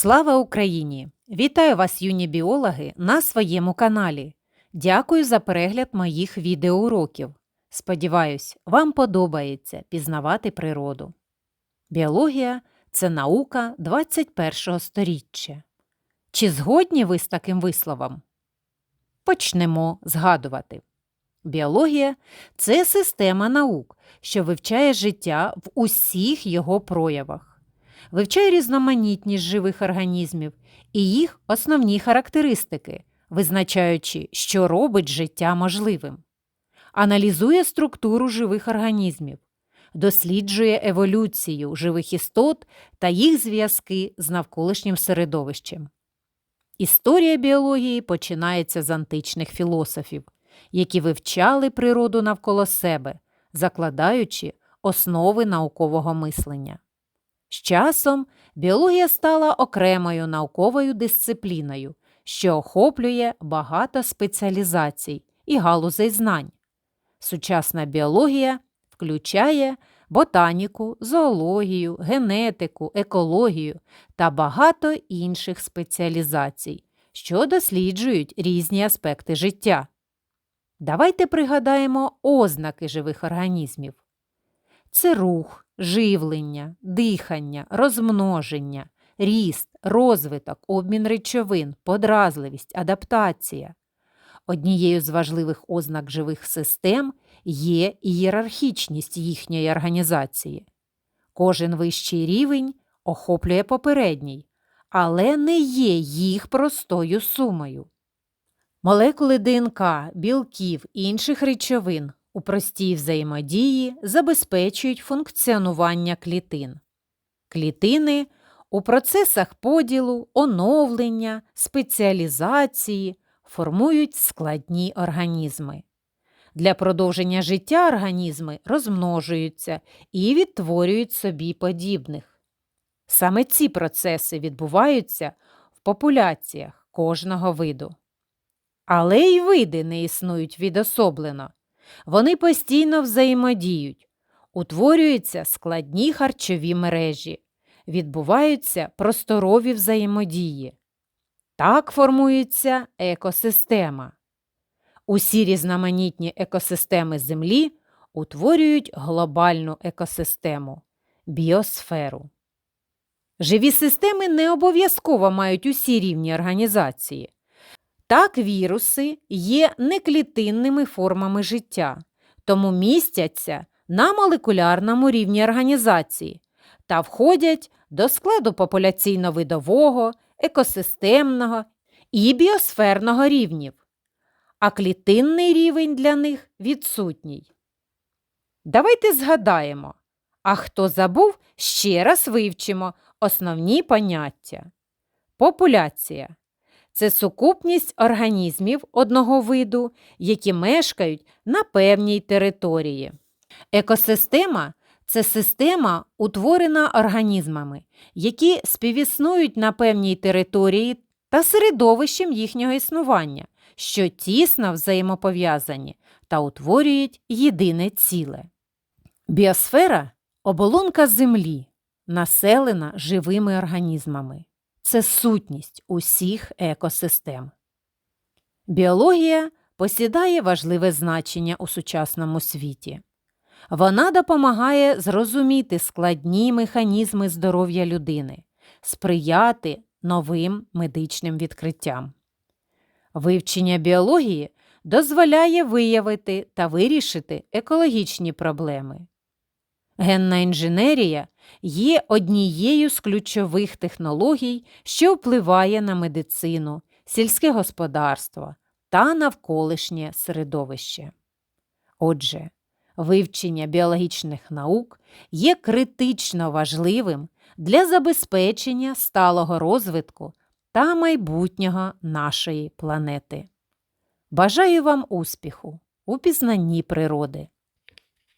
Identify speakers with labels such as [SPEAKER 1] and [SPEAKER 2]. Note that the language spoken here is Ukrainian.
[SPEAKER 1] Слава Україні! Вітаю вас, юні біологи, на своєму каналі. Дякую за перегляд моїх відеоуроків. Сподіваюсь, вам подобається пізнавати природу. Біологія це наука 21 століття. Чи згодні ви з таким висловом? Почнемо згадувати. Біологія це система наук, що вивчає життя в усіх його проявах вивчає різноманітність живих організмів і їх основні характеристики, визначаючи, що робить життя можливим, аналізує структуру живих організмів, досліджує еволюцію живих істот та їх зв'язки з навколишнім середовищем. Історія біології починається з античних філософів, які вивчали природу навколо себе, закладаючи основи наукового мислення. З часом біологія стала окремою науковою дисципліною, що охоплює багато спеціалізацій і галузей знань. Сучасна біологія включає ботаніку, зоологію, генетику, екологію та багато інших спеціалізацій, що досліджують різні аспекти життя. Давайте пригадаємо ознаки живих організмів. Це рух, живлення, дихання, розмноження, ріст, розвиток, обмін речовин, подразливість, адаптація. Однією з важливих ознак живих систем є ієрархічність їхньої організації. Кожен вищий рівень охоплює попередній, але не є їх простою сумою. Молекули ДНК, білків інших речовин у простій взаємодії забезпечують функціонування клітин. Клітини у процесах поділу, оновлення, спеціалізації формують складні організми. Для продовження життя організми розмножуються і відтворюють собі подібних. Саме ці процеси відбуваються в популяціях кожного виду. Але й види не існують відособлено. Вони постійно взаємодіють, утворюються складні харчові мережі, відбуваються просторові взаємодії. Так формується екосистема. Усі різноманітні екосистеми Землі утворюють глобальну екосистему біосферу. Живі системи не обов'язково мають усі рівні організації. Так, віруси є неклітинними формами життя, тому містяться на молекулярному рівні організації та входять до складу популяційно-видового, екосистемного і біосферного рівнів, а клітинний рівень для них відсутній. Давайте згадаємо, а хто забув, ще раз вивчимо основні поняття. Популяція це сукупність організмів одного виду, які мешкають на певній території. Екосистема це система, утворена організмами, які співіснують на певній території та середовищем їхнього існування, що тісно взаємопов'язані та утворюють єдине ціле. Біосфера оболонка Землі, населена живими організмами це сутність усіх екосистем. Біологія посідає важливе значення у сучасному світі. Вона допомагає зрозуміти складні механізми здоров'я людини, сприяти новим медичним відкриттям. Вивчення біології дозволяє виявити та вирішити екологічні проблеми. Генна інженерія є однією з ключових технологій, що впливає на медицину, сільське господарство та навколишнє середовище. Отже, вивчення біологічних наук є критично важливим для забезпечення сталого розвитку та майбутнього нашої планети. Бажаю вам успіху у пізнанні природи!